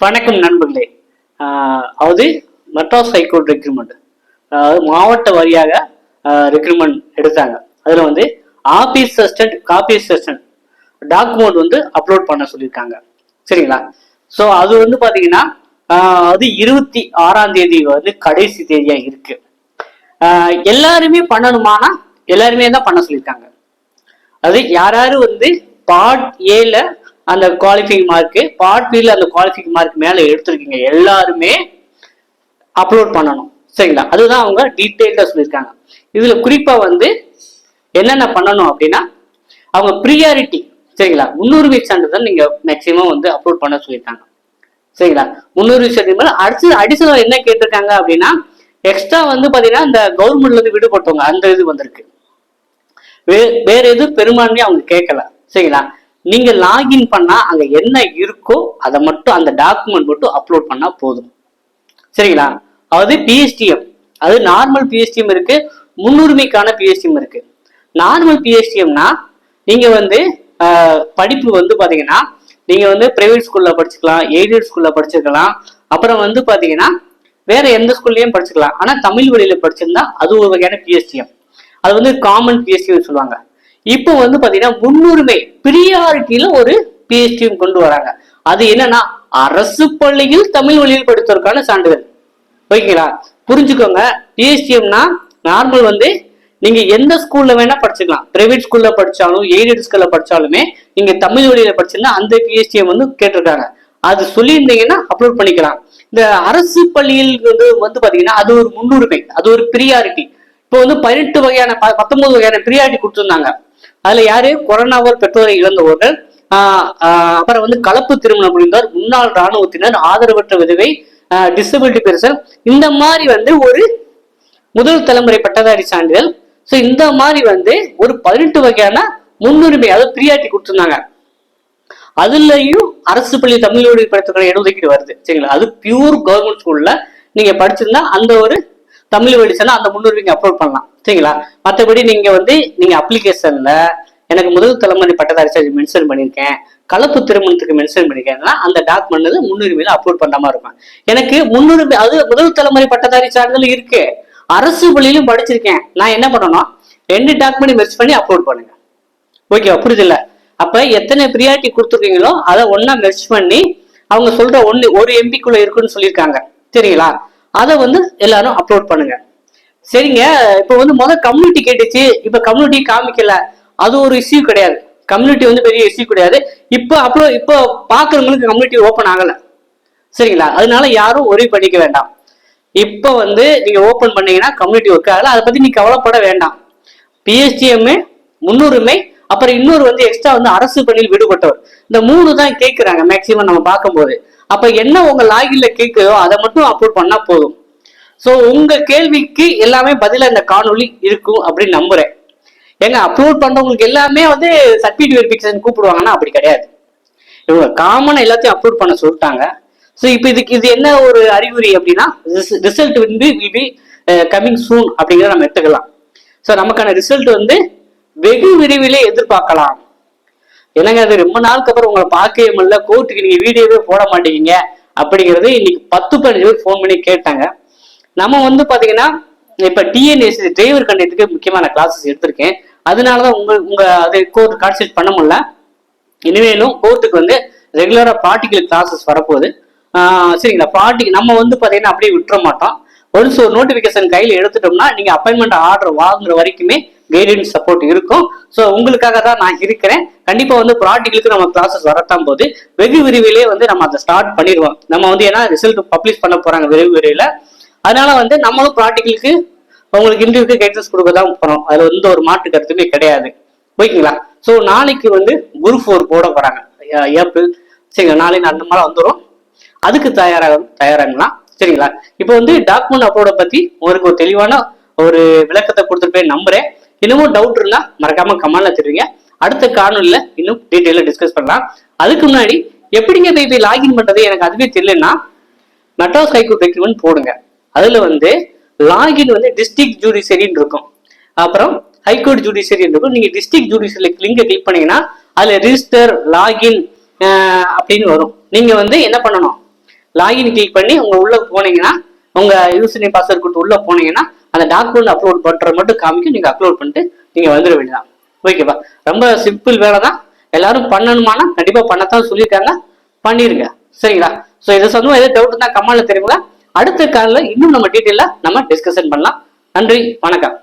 வணக்கம் நண்பர்களே. ஆஹ் அதாவது மெட்ராஸ் ஹைகோர்ட் ரெக்ரூட்மெண்ட் அதாவது மாவட்ட வாரியாக ரெக்ரூட்மெண்ட் எடுத்தாங்க. அதில் வந்து office assistant copy assistant document வந்து அப்லோட் பண்ண சொல்லியிருக்காங்க. சரிங்களா? ஸோ அது வந்து பார்த்தீங்கன்னா ஆஹ் அது இருபத்தி ஆறாம் தேதி வந்து கடைசி தேதியாக இருக்கு. ஆஹ் எல்லாருமே பண்ணணுமானா எல்லாருமே தான் பண்ண சொல்லியிருக்காங்க. அது யார் வந்து பார்ட் ஏல அந்த குவாலிஃபைங் மார்க்கு பார்ட் பில அந்த குவாலிஃபைங் மார்க் மேல எடுத்திருக்கீங்க. எல்லாருமே அப்லோட் பண்ணணும். சரிங்களா? அதுதான் அவங்க டீட்டெயில்டா சொல்லியிருக்காங்க. இதுல குறிப்பா வந்து என்னென்ன பண்ணணும் அப்படின்னா அவங்க ப்ரியாரிட்டி சரிங்களா? முன்னுரிமை சான்றிதழ் நீங்க மேக்சிமம் வந்து அப்லோட் பண்ண சொல்லியிருக்காங்க. சரிங்களா? முன்னுரிமை சான்றிதழ் அடுத்து அடிஷனல் என்ன கேட்டிருக்காங்க அப்படின்னா எக்ஸ்ட்ரா வந்து பாத்தீங்கன்னா இந்த கவர்மெண்ட்ல இருந்து விடுபட்டவங்க அந்த இது வந்திருக்கு. வே வேற எதுவும் பெரும்பான்மையை அவங்க கேட்கல சரிங்களா? நீங்க லாகின் பண்ணா அங்க என்ன இருக்கோ அதை மட்டும் அந்த டாக்குமெண்ட் மட்டும் அப்லோட் பண்ணா போதும். சரிங்களா? அதாவது பிஎஸ்டிஎம் அது நார்மல் பிஎஸ்டிஎம் இருக்கு. முன்னுரிமைக்கான பிஎஸ்டிஎம் இருக்கு. நார்மல் பிஎஸ்டிஎம்னா நீங்க வந்து படிப்பு வந்து பாத்தீங்கன்னா நீங்க வந்து பிரைவேட் ஸ்கூல்ல படிச்சுக்கலாம் எய்டட் ஸ்கூல்ல படிச்சுக்கலாம். அப்புறம் வந்து பாத்தீங்கன்னா வேற எந்த ஸ்கூல்லயும் படிச்சுக்கலாம். ஆனா தமிழ் வழியில படிச்சிருந்தா அது ஒரு வகையான பிஎஸ்டிஎம் அது வந்து காமன் பிஎஸ்டிஎம் சொல்லுவாங்க. இப்போ வந்து பாத்தீங்கன்னா முன்னுரிமை பிரியாரிட்டியில ஒரு பிஎஸ்டிஎம் கொண்டு வராங்க. அது என்னன்னா அரசு பள்ளியில் தமிழ் வழியில் படித்ததற்கான சான்றிதழ். ஓகேங்களா? புரிஞ்சுக்கோங்க. பிஎஸ்டிஎம்னா நார்மல் வந்து நீங்க எந்த ஸ்கூல்ல வேணா படிச்சுக்கலாம். பிரைவேட் ஸ்கூல்ல படிச்சாலும் எய்டட் ஸ்கூல்ல படிச்சாலுமே நீங்க தமிழ் வழியில படிச்சிருந்தா அந்த பிஹெச்டிஎம் வந்து கேட்டிருக்காங்க. அது சொல்லியிருந்தீங்கன்னா அப்லோட் பண்ணிக்கலாம். இந்த அரசு பள்ளியில் வந்து வந்து பாத்தீங்கன்னா அது ஒரு முன்னுரிமை அது ஒரு ப்ரியாரிட்டி இப்போ வந்து பதினெட்டு வகையான ப- பத்தொன்பது வகையான ப்ரியாரிட்டி கொடுத்துருந்தாங்க. அதுல யாரு? கொரோனாவால் பெற்றோரை இழந்தவர்கள். ஆஹ் அப்புறம் வந்து கலப்பு திருமணம் முடிந்தார் முன்னாள் ராணுவத்தினர் ஆதரவற்ற விதவை டிசபிலிட்டி பெர்சன் இந்த மாதிரி வந்து ஒரு முதல் தலைமுறை பட்டதாரி சான்றிதழ். ஸோ இந்த மாதிரி வந்து ஒரு பதினெட்டு வகையான முன்னுரிமை அதாவது பிரியாட்டி கொடுத்துருந்தாங்க. அதுலயும் அரசு பள்ளி தமிழ் வழி இடஒதுக்கீடு வருது. சரிங்களா? அது பியூர் கவர்மெண்ட் ஸ்கூல்ல நீங்க படிச்சிருந்தா அந்த ஒரு தமிழ் வழி சொன்னா அந்த முன்னுரிமைக்கு அப்லோட் பண்ணலாம். சரிங்களா? மற்றபடி நீங்க வந்து நீங்க அப்ளிகேஷன்ல எனக்கு முதல் தலைமுறை பட்டதாரி சார்ஜ் மென்ஷன் பண்ணியிருக்கேன். கலப்பு திருமணத்துக்கு மென்ஷன் பண்ணியிருக்கேன்னா அந்த டாக்குமெண்ட் வந்து முன்னுரிமையில அப்லோட் பண்ற மாதிரி இருக்கும். எனக்கு முன்னுரிமை அது முதல் தலைமுறை பட்டதாரி சான்றிதழ் இருக்கு. அரசு பள்ளியிலும் படிச்சிருக்கேன். நான் என்ன பண்ணணும் ரெண்டு டாக்குமெண்ட் மெர்ச் பண்ணி அப்லோட் பண்ணுங்க. ஓகேவா புரியுதுல்ல? அப்ப எத்தனை ப்ரியாரிட்டி கொடுத்துருக்கீங்களோ அதை ஒன்னா மெர்ச் பண்ணி அவங்க சொல்ற ஒன்னு ஒரு எம்பிக்குள்ள இருக்குன்னு சொல்லியிருக்காங்க. சரிங்களா அதை வந்து எல்லாரும் அப்லோட் பண்ணுங்க. சரிங்க? இப்போ வந்து முதல் கம்யூனிட்டி கேட்டுச்சு. இப்ப கம்யூனிட்டி காமிக்கல. அது ஒரு இஷ்யூ கிடையாது. கம்யூனிட்டி வந்து பெரிய இஷ்யூ கிடையாது. இப்போ அப்லோட் இப்போ பார்க்குறவங்களுக்கு கம்யூனிட்டி ஓப்பன் ஆகலை. சரிங்களா? அதனால யாரும் ஒரே பண்ணிக்க வேண்டாம். இப்போ வந்து நீங்கள் ஓப்பன் பண்ணீங்கன்னா கம்யூனிட்டி ஒர்க் ஆகலை. அதை பற்றி நீ கவலைப்பட வேண்டாம். பிஎஸ்டிஎம்மு முன்னுரிமை அப்புறம் இன்னொரு வந்து எக்ஸ்ட்ரா வந்து அரசு பணியில் விடுபட்டவர். இந்த மூணு தான் கேட்குறாங்க மேக்சிமம் நம்ம பார்க்கும்போது. அப்போ என்ன உங்கள் லாகின்ல கேட்குதோ அதை மட்டும் அப்லோட் பண்ணால் போதும். ஸோ உங்கள் கேள்விக்கு எல்லாமே பதிலாக இந்த காணொளி இருக்கும் அப்படின்னு நம்புகிறேன் ஏங்க அப்லோட் பண்றவங்களுக்கு எல்லாமே வந்து சர்டிஃபிகேட் வெரிஃபிகேஷன் கூப்பிடுவாங்கன்னா அப்படி கிடையாது. இவங்க காமனா எல்லாத்தையும் அப்லோட் பண்ண சொல்லிட்டாங்க. ஸோ இப்போ இதுக்கு இது என்ன ஒரு அறிகுறி அப்படின்னா ரிசல்ட் வந்து வில் பி கமிங் சூன் அப்படிங்கிறத நம்ம எடுத்துக்கலாம். ஸோ நமக்கான ரிசல்ட் வந்து வெகு விரைவிலே எதிர்பார்க்கலாம். என்னங்க அது? ரொம்ப நாளுக்கு அப்புறம் உங்களை பார்க்கவே முடியல. கோர்ட்டுக்கு நீங்க வீடியோவே போட மாட்டேங்க. அப்படிங்கிறது இன்னைக்கு பத்து பதினஞ்சு பேர் ஃபோன் பண்ணி கேட்டாங்க. நம்ம வந்து பாத்தீங்கன்னா இப்ப டிஎன்எஸ்சி டிரைவர் கண்டத்துக்கு முக்கியமான கிளாஸஸ் எடுத்திருக்கேன். அதனாலதான் உங்க உங்க அதை கோர்ட் கான்சென்ட் பண்ண முடியல. இனிமேலும் கோர்ட்டுக்கு வந்து ரெகுலரா ப்ராக்டிக்கல் கிளாஸஸ் வரப்போகுது. சரிங்களா? ப்ராக்டிக் நம்ம வந்து பாத்தீங்கன்னா அப்படியே விட்டுற மாட்டோம். ஒன்ஸ் ஒரு நோட்டிபிகேஷன் கையில் எடுத்துட்டோம்னா நீங்க அப்பாயின்மெண்ட் ஆர்டர் வாங்குற வரைக்குமே கைடன்ஸ் சப்போர்ட் இருக்கும். ஸோ உங்களுக்காக தான் நான் இருக்கிறேன். கண்டிப்பா வந்து ப்ராக்டிக்கலுக்கு நம்ம கிளாஸஸ் வரத்தான் போது வெகு விரைவிலே வந்து நம்ம அதை ஸ்டார்ட் பண்ணிடுவோம். நம்ம வந்து ஏன்னா ரிசல்ட் பப்ளிஷ் பண்ண போறாங்க விரைவு விரைவில். அதனால வந்து நம்மளும் ப்ராக்டிக்கலுக்கு உங்களுக்கு இன்டர்வியூக்கு கைடன்ஸ் கொடுக்க தான் போகிறோம் அதில் எந்த ஒரு மாற்று கருத்துமே கிடையாது. ஓகேங்களா ஸோ நாளைக்கு வந்து குரு ஃபோர் போட போகிறாங்க ஏப்ரல். சரிங்களா? நாளைக்கு அந்த மாதிரி வந்துடும் அதுக்கு தயாராக தயாராகலாம் சரிங்களா? இப்போ வந்து டாக்குமெண்ட் அப்லோட பற்றி உங்களுக்கு ஒரு தெளிவான ஒரு விளக்கத்தை கொடுத்துருப்பேன் நம்புறேன். இன்னமும் டவுட் இருந்தால் மறக்காம கமெண்ட்ல தெரியுங்க அடுத்த காணொலியில் இன்னும் டீட்டெயிலாக டிஸ்கஸ் பண்ணலாம். அதுக்கு முன்னாடி எப்படிங்க போய் போய் லாகின் பண்ணுறது எனக்கு அதுவே தெரியலன்னா மெட்ராஸ் ஹைகோர்ட் ரெக்யூமெண்ட் போடுங்க. அதுல வந்து லாகின் வந்து டிஸ்ட்ரிக்ட் ஜுடிஷரின்னு இருக்கும். அப்புறம் ஹைகோர்ட் ஜுடிஷரின்னு இருக்கும். நீங்க டிஸ்ட்ரிக்ட் ஜுடிஷியரி லிங்கை கிளிக் பண்ணீங்கன்னா அதுல ரிஜிஸ்டர் லாகின் அப்படின்னு வரும். நீங்க வந்து என்ன பண்ணணும்? லாகின் கிளிக் பண்ணி உங்க உள்ள போனீங்கன்னா உங்க யூசர் நேம் பாஸ்வேர்ட் கொடுத்து உள்ள போனீங்கன்னா அந்த டாக்குமெண்ட் அப்லோட் பண்றது மட்டும் காமிக்கும் நீங்க அப்லோட் பண்ணிட்டு நீங்க வந்துட வேண்டியதான் ஓகேவா ரொம்ப சிம்பிள் வேலை தான். எல்லாரும் பண்ணணுமானா கண்டிப்பா பண்ணத்தான் சொல்லியிருக்காங்க. பண்ணிருங்க. சரிங்களா? ஸோ இதை சொந்தமா எதாவது டவுட் இருந்தால் கமெண்ட்ல தெரியுங்களா? அடுத்த காலில் இன்னும் நம்ம டீட்டெயிலாக நம்ம டிஸ்கஷன் பண்ணலாம். நன்றி வணக்கம்.